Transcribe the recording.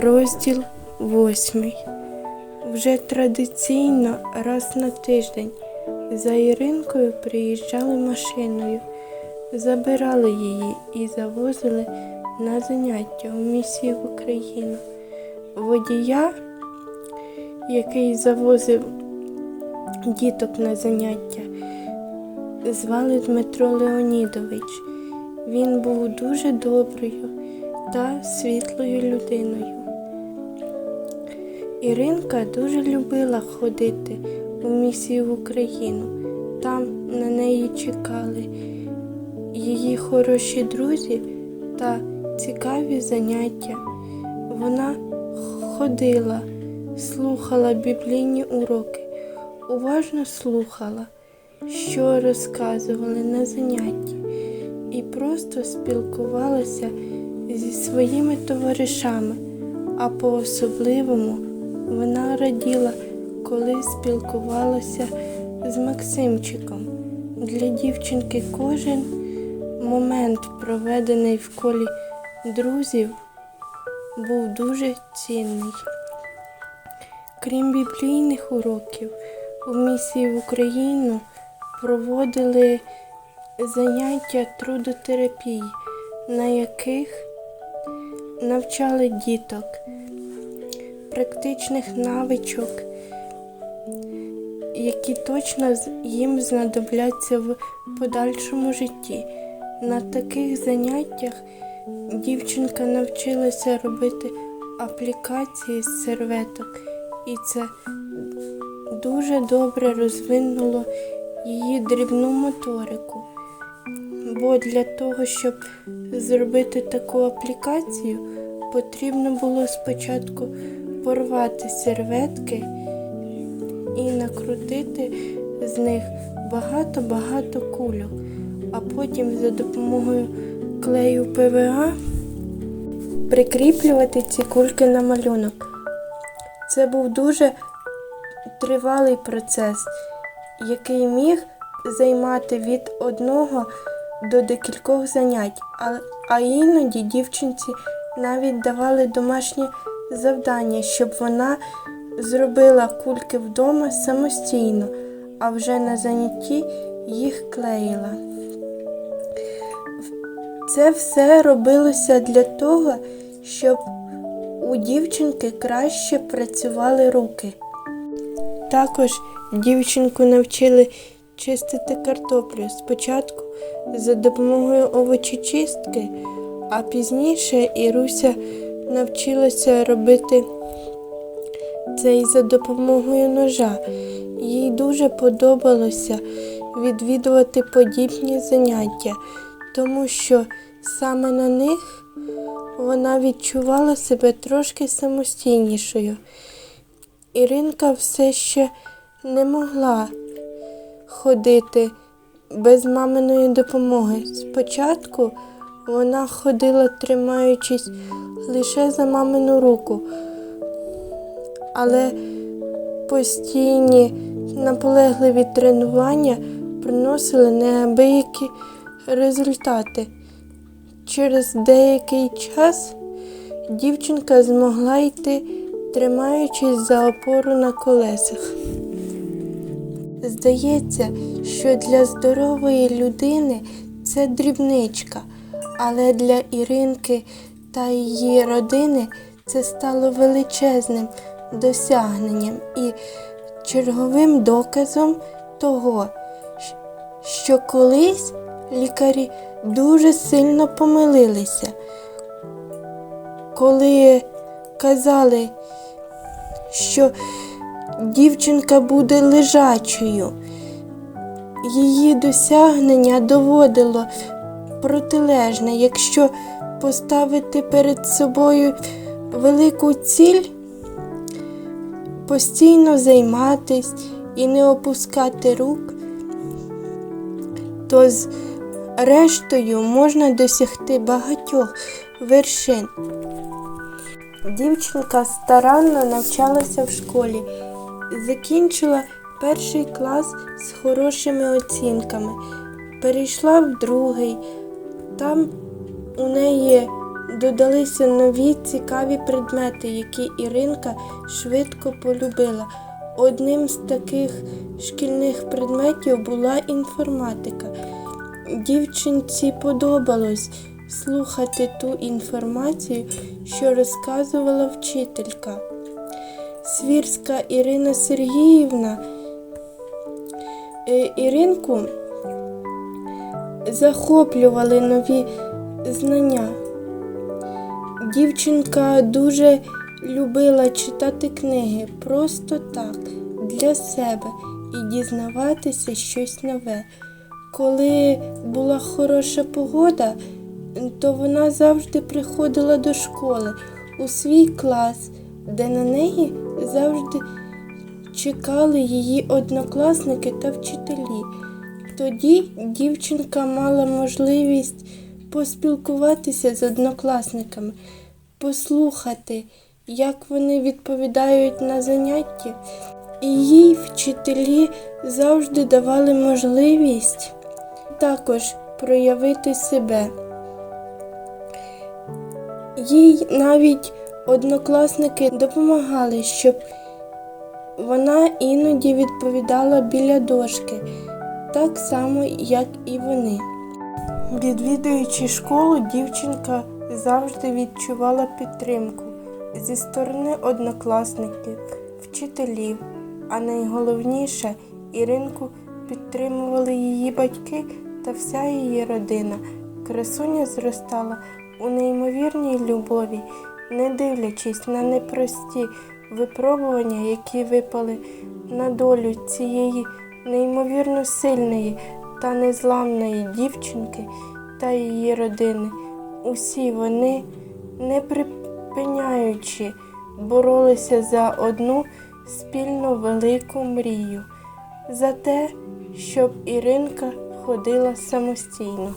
Розділ восьмий. Вже традиційно раз на тиждень за Іринкою приїжджали машиною, забирали її і завозили на заняття у місії в Україну. Водія, який завозив діток на заняття, звали Дмитро Леонідович. Він був дуже доброю та світлою людиною. Іринка дуже любила ходити у місію в Україну. Там на неї чекали її хороші друзі та цікаві заняття. Вона ходила, слухала біблійні уроки, уважно слухала, що розказували на занятті, і просто спілкувалася зі своїми товаришами, а по-особливому вона раділа, коли спілкувалася з Максимчиком. Для дівчинки кожен момент, проведений в колі друзів, був дуже цінний. Крім біблійних уроків, у місії в Україну проводили заняття трудотерапії, на яких навчали діток практичних навичок, які точно їм знадобляться в подальшому житті. На таких заняттях дівчинка навчилася робити аплікації з серветок, і це дуже добре розвинуло її дрібну моторику. Бо для того, щоб зробити таку аплікацію, потрібно було спочатку порвати серветки і накрутити з них багато-багато кульок, а потім за допомогою клею ПВА прикріплювати ці кульки на малюнок. Це був дуже тривалий процес, який міг займати від одного до декількох занять, а, іноді дівчинці навіть давали домашні завдання, щоб вона зробила кульки вдома самостійно, а вже на занятті їх клеїла. Це все робилося для того, щоб у дівчинки краще працювали руки. Також дівчинку навчили чистити картоплю спочатку за допомогою овочечистки, а пізніше Іруся навчилася робити це і за допомогою ножа. Їй дуже подобалося відвідувати подібні заняття, тому що саме на них вона відчувала себе трошки самостійнішою. Іринка все ще не могла ходити без маминої допомоги. Спочатку вона ходила, тримаючись лише за мамину руку, але постійні наполегливі тренування приносили неабиякі результати. Через деякий час дівчинка змогла йти, тримаючись за опору на колесах. Здається, що для здорової людини це дрібничка, але для Іринки та її родини це стало величезним досягненням і черговим доказом того, що колись лікарі дуже сильно помилилися, коли казали, що дівчинка буде лежачою. Її досягнення доводило протилежне, якщо поставити перед собою велику ціль, постійно займатись і не опускати рук, то з рештою можна досягти багатьох вершин. Дівчинка старанно навчалася в школі, закінчила перший клас з хорошими оцінками, перейшла в другий. Там у неї додалися нові цікаві предмети, які Іринка швидко полюбила. Одним з таких шкільних предметів була інформатика. Дівчинці подобалось слухати ту інформацію, що розказувала вчителька. Свірська Ірина Сергіївна е, Іринку захоплювали нові знання. Дівчинка дуже любила читати книги просто так, для себе і дізнаватися щось нове. Коли була хороша погода, то вона завжди приходила до школи у свій клас, де на неї завжди чекали її однокласники та вчителі. Тоді дівчинка мала можливість поспілкуватися з однокласниками, послухати, як вони відповідають на заняття, і їй вчителі завжди давали можливість також проявити себе. Їй навіть однокласники допомагали, щоб вона іноді відповідала біля дошки, так само, як і вони. Відвідуючи школу, дівчинка завжди відчувала підтримку зі сторони однокласників, вчителів, а найголовніше Іринку підтримували її батьки та вся її родина. Красуня зростала у неймовірній любові, не дивлячись на непрості випробування, які випали на долю цієї неймовірно сильної та незламної дівчинки та її родини. Усі вони, не припиняючи, боролися за одну спільну велику мрію, за те, щоб Іринка ходила самостійно.